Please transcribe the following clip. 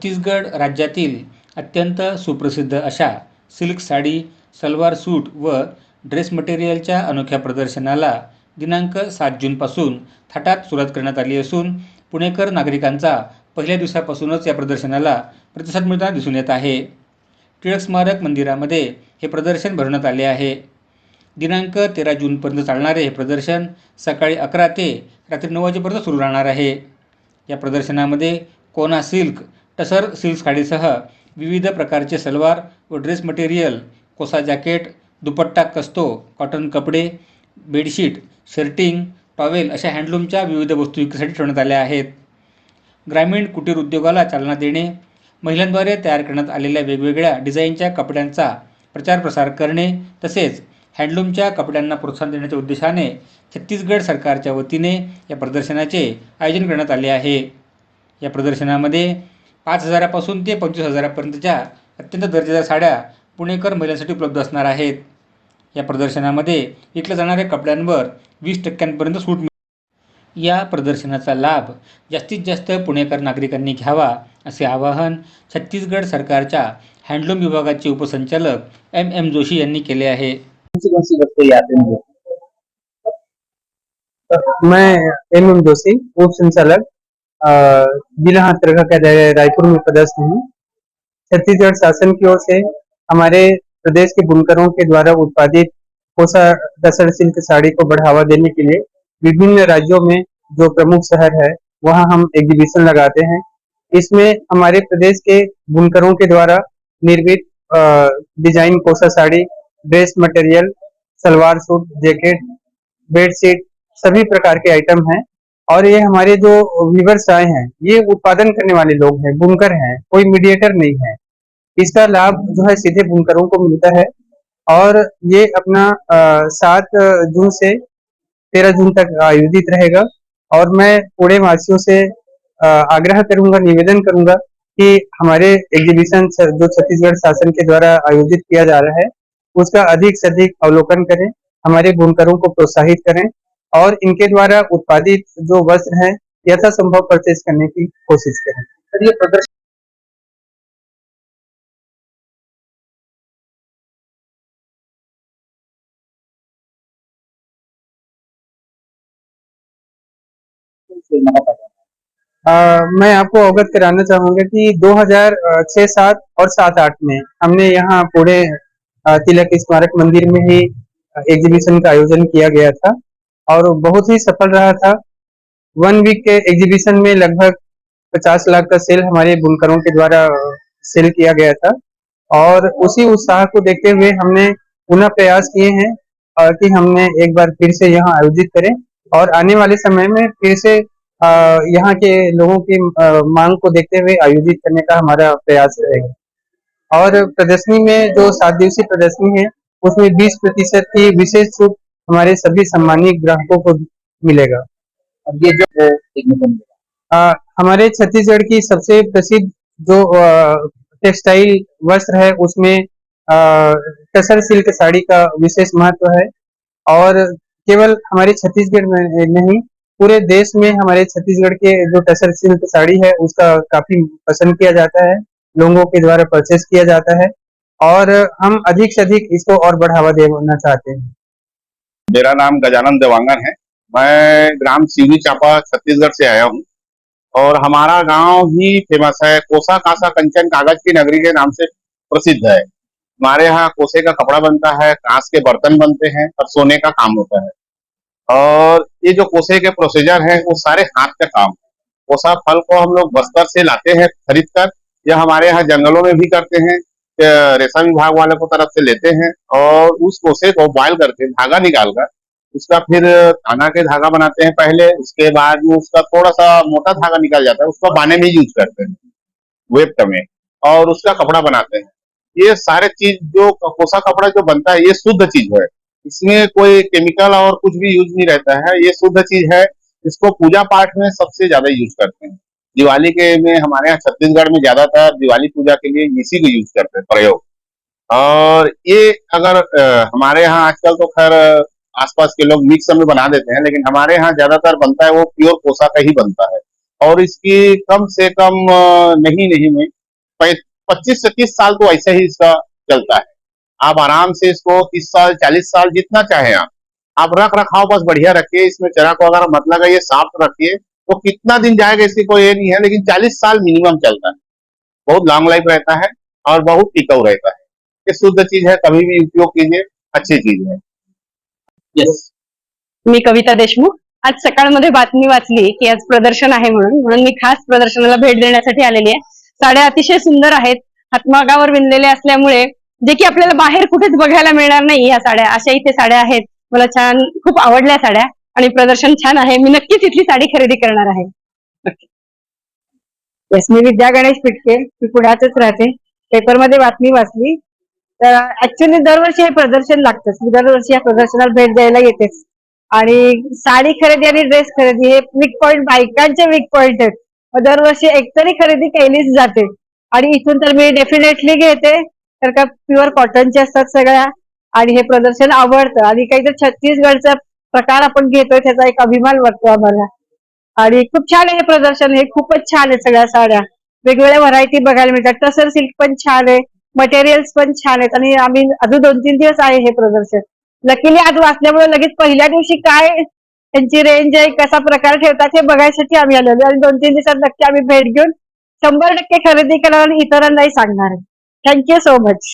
छत्तीसगड राज्यातील अत्यंत सुप्रसिद्ध अशा सिल्क साडी सलवार सूट व ड्रेस मटेरियलच्या अनोख्या प्रदर्शनाला दिनांक सात जूनपासून थाटात सुरुवात करण्यात आली असून पुणेकर नागरिकांचा पहिल्या दिवसापासूनच या प्रदर्शनाला प्रतिसाद मिळताना दिसून येत आहे. टिळक स्मारक मंदिरामध्ये हे प्रदर्शन भरवण्यात आले आहे. दिनांक तेरा जूनपर्यंत चालणारे हे प्रदर्शन सकाळी अकरा ते रात्री नऊ वाजेपर्यंत सुरू राहणार आहे. या प्रदर्शनामध्ये कोना सिल्क टसर सिल्क साडीसह विविध प्रकारचे सलवार व dress material kosa jacket dupatta कस्तो कॉटन कपडे बेडशीट शर्टिंग टॉवेल अशा हँडलूमच्या विविध वस्तू विक्रीसाठी ठेवण्यात आल्या आहेत. ग्रामीण कुटीर उद्योगाला चालना देणे महिलांद्वारे तयार करण्यात आलेल्या वेगवेगळ्या डिझाईनच्या कपड्यांचा प्रचार प्रसार करणे तसेच हँडलूमच्या कपड्यांना प्रोत्साहन देण्याच्या उद्देशाने छत्तीसगड सरकारच्या वतीने या प्रदर्शनाचे आयोजन करण्यात आले आहे. या प्रदर्शनामध्ये पाच हजारापासून ते पंचवीस हजारापर्यंतच्या अत्यंत दर्जेदार साड्या पुणेकर महिलांसाठी उपलब्ध असणार आहेत. या प्रदर्शनामध्ये विकल्या जाणाऱ्या कपड्यांवर वीस टक्क्यांपर्यंत सूट मिळेल. या प्रदर्शनाचा लाभ जास्तीत जास्त पुणेकर नागरिकांनी घ्यावा असे आवाहन छत्तीसगड सरकारच्या हँडलूम विभागाचे उपसंचालक एम एम जोशी यांनी केले आहे. मैं एम एम जोशी उपसंचालक जिला हथरखा कार्यालय रायपुर में पदस्थ हूँ। छत्तीसगढ़ शासन की ओर से हमारे प्रदेश के बुनकरों के द्वारा उत्पादित कोसा टसर सिल्क साड़ी को बढ़ावा देने के लिए विभिन्न राज्यों में जो प्रमुख शहर है, वहाँ हम एग्जीबिशन लगाते हैं। इसमें हमारे प्रदेश के बुनकरों के द्वारा निर्मित डिज़ाइन कोसा sari dress material salwar suit jacket bedsheet सभी प्रकार के आइटम हैं। और ये हमारे जो व्यूवर्स आए हैं, ये उत्पादन करने वाले लोग हैं बुनकर हैं, कोई मीडिएटर नहीं है। इसका लाभ जो है सीधे बुनकरों को मिलता है। और ये अपना सात जून से तेरह जून तक आयोजित रहेगा। और मैं पूरे वासियों से आग्रह करूँगा, निवेदन करूँगा कि हमारे एग्जीबिशन जो छत्तीसगढ़ शासन के द्वारा आयोजित किया जा रहा है, उसका अधिक से अधिक अवलोकन करें, हमारे बुनकरों को प्रोत्साहित करें। और इनके द्वारा उत्पादित जो वस्त्र हैं यथासंभव परचेज करने की कोशिश करें सर ये प्रदर्शन। अ, मैं आपको अवगत कराना चाहूँगा कि 2006 सात और सात आठ में हमने यहाँ पूरे तिलक स्मारक मंदिर में ही एग्जीबिशन का आयोजन किया गया था और बहुत ही सफल रहा था। वन वीक के एग्जीबिशन में लगभग 50 लाख का सेल हमारे बुनकरों के द्वारा सेल किया गया था। और उसी उत्साह को देखते हुए हमने पुनः प्रयास किए हैं अ, कि हमने एक बार फिर से यहाँ आयोजित करें और आने वाले समय में फिर से यहाँ के लोगों की मांग को देखते हुए आयोजित करने का हमारा प्रयास रहेगा। और प्रदर्शनी में जो सात दिवसीय प्रदर्शनी है उसमें 20 प्रतिशत की विशेष छूट हमारे सभी सम्मानित ग्राहकों को मिलेगा। अब ये जो अ, हमारे छत्तीसगढ़ की सबसे प्रसिद्ध जो टेक्सटाइल वस्त्र है उसमें टसर सिल्क साड़ी का विशेष महत्व है। और केवल हमारे छत्तीसगढ़ में नहीं पूरे देश में हमारे छत्तीसगढ़ के जो टसर सिल्क साड़ी है उसका काफ़ी पसंद किया जाता है लोगों के द्वारा परचेस किया जाता है। और हम अधिक से अधिक इसको और बढ़ावा देना चाहते हैं। मेरा नाम गजानन देवांगन है। मैं ग्राम सिवनी चापा, छत्तीसगढ़ से आया हूँ। और हमारा गाँव ही फ़ेमस है। कोसा कासा कंचन कागज़ की नगरी के नाम से प्रसिद्ध है। हमारे यहाँ कोसे का कपड़ा बनता है, कांस के बर्तन बनते हैं और सोने का काम होता है। और ये जो कोसे के प्रोसीजर है, वो सारे हाथ का काम है। कोसा फल को हम लोग बस्तर से लाते हैं खरीद कर या हमारे यहाँ जंगलों में भी करते हैं। रेशम विभाग वाले को तरफ़ से लेते हैं और उस कोसे को बॉयल करके धागा निकाल कर उसका फिर खाना के धागा बनाते हैं पहले, उसके बाद में उसका थोड़ा सा मोटा धागा निकल जाता है, उसको बाने में यूज़ करते हैं वेब में, और उसका कपड़ा बनाते हैं। ये सारे चीज़ जो कोसा कपड़ा जो बनता है, ये शुद्ध चीज़ है। इसमें कोई केमिकल और कुछ भी यूज़ नहीं रहता है, ये शुद्ध चीज़ है। इसको पूजा पाठ में सबसे ज़्यादा यूज़ करते हैं। दिवाली के में हमारे यहाँ छत्तीसगढ़ में ज़्यादातर दिवाली पूजा के लिए इसी को यूज़ करते हैं प्रयोग। और ये अगर अ, हमारे यहाँ आजकल तो खैर आसपास के लोग मिक्स में बना देते हैं लेकिन हमारे यहाँ ज़्यादातर बनता है वो प्योर कोसा का ही बनता है। और इसकी कम से कम नहीं नहीं में पच्चीस से तीस साल तो ऐसे ही इसका चलता है। आप आराम से इसको तीस साल चालीस साल जितना चाहे आप आप रख रखाव बस बढ़िया रखिए इसमें चरा को अगर मत लगाइए साफ़ रखिए वो कितना दिन जाएगा इसकी कोई ये नहीं है लेकिन चालीस साल मिनिमम चलता है। बहुत लॉन्ग लाइफ रहता है और बहुत टिकाऊ रहता है। ये शुद्ध चीज है कभी भी उपयोग कीजिए अच्छी चीज है। येस मी कविता देशमुख आज सकाळमध्ये बातमी वाचली की आज प्रदर्शन आहे म्हणून म्हणून मी खास प्रदर्शनाला भेट देण्यासाठी आलेली आहे. साड्या अतिशय सुंदर आहेत हातमागावर विणलेले असल्यामुळे जे की आपल्याला बाहेर कुठेच बघायला मिळणार नाही या साड्या. अशा इथे साड्या आहेत. मला छान खूप आवडल्या साड्या. आणि प्रदर्शन छान आहे. मी नक्कीच इथली साडी खरेदी करणार आहे. येस मी विद्या गणेश पिटके मी पुण्यातच राहते. पेपरमध्ये बातमी वाचली. तर ऍक्च्युली दरवर्षी हे प्रदर्शन लागतंच. मी दरवर्षी या प्रदर्शनाला भेट द्यायला येतेच. आणि साडी खरेदी आणि ड्रेस खरेदी हे वीक पॉईंट बायकांचे वीक पॉईंट आहेत. मग दरवर्षी एकतरी खरेदी केलीच जाते. आणि इथून तर मी डेफिनेटली घेते. तर का प्युअर कॉटनचे असतात सगळ्या. आणि हे प्रदर्शन आवडतं. आणि काहीतरी छत्तीसगडचं प्रकार आपण घेतोय त्याचा एक अभिमान वाटतो आम्हाला. आणि खूप छान आहे हे प्रदर्शन हे खूपच छान आहे सगळ्या साड्या. वेगवेगळ्या व्हरायटी बघायला मिळतात. टसर सिल्क पण छान आहे मटेरियल्स पण छान आहेत आणि आम्ही अजून दोन तीन दिवस आहे हे प्रदर्शन. लकीली आज वाचल्यामुळे लगेच पहिल्या दिवशी काय त्यांची रेंज आहे कसा प्रकार ठेवतात हे बघायसाठी आम्ही आलेलो आणि दोन तीन दिवसात नक्की आम्ही भेट घेऊन शंभर टक्के खरेदी करणार आणि इतरांनाही सांगणार आहे. Thank you so much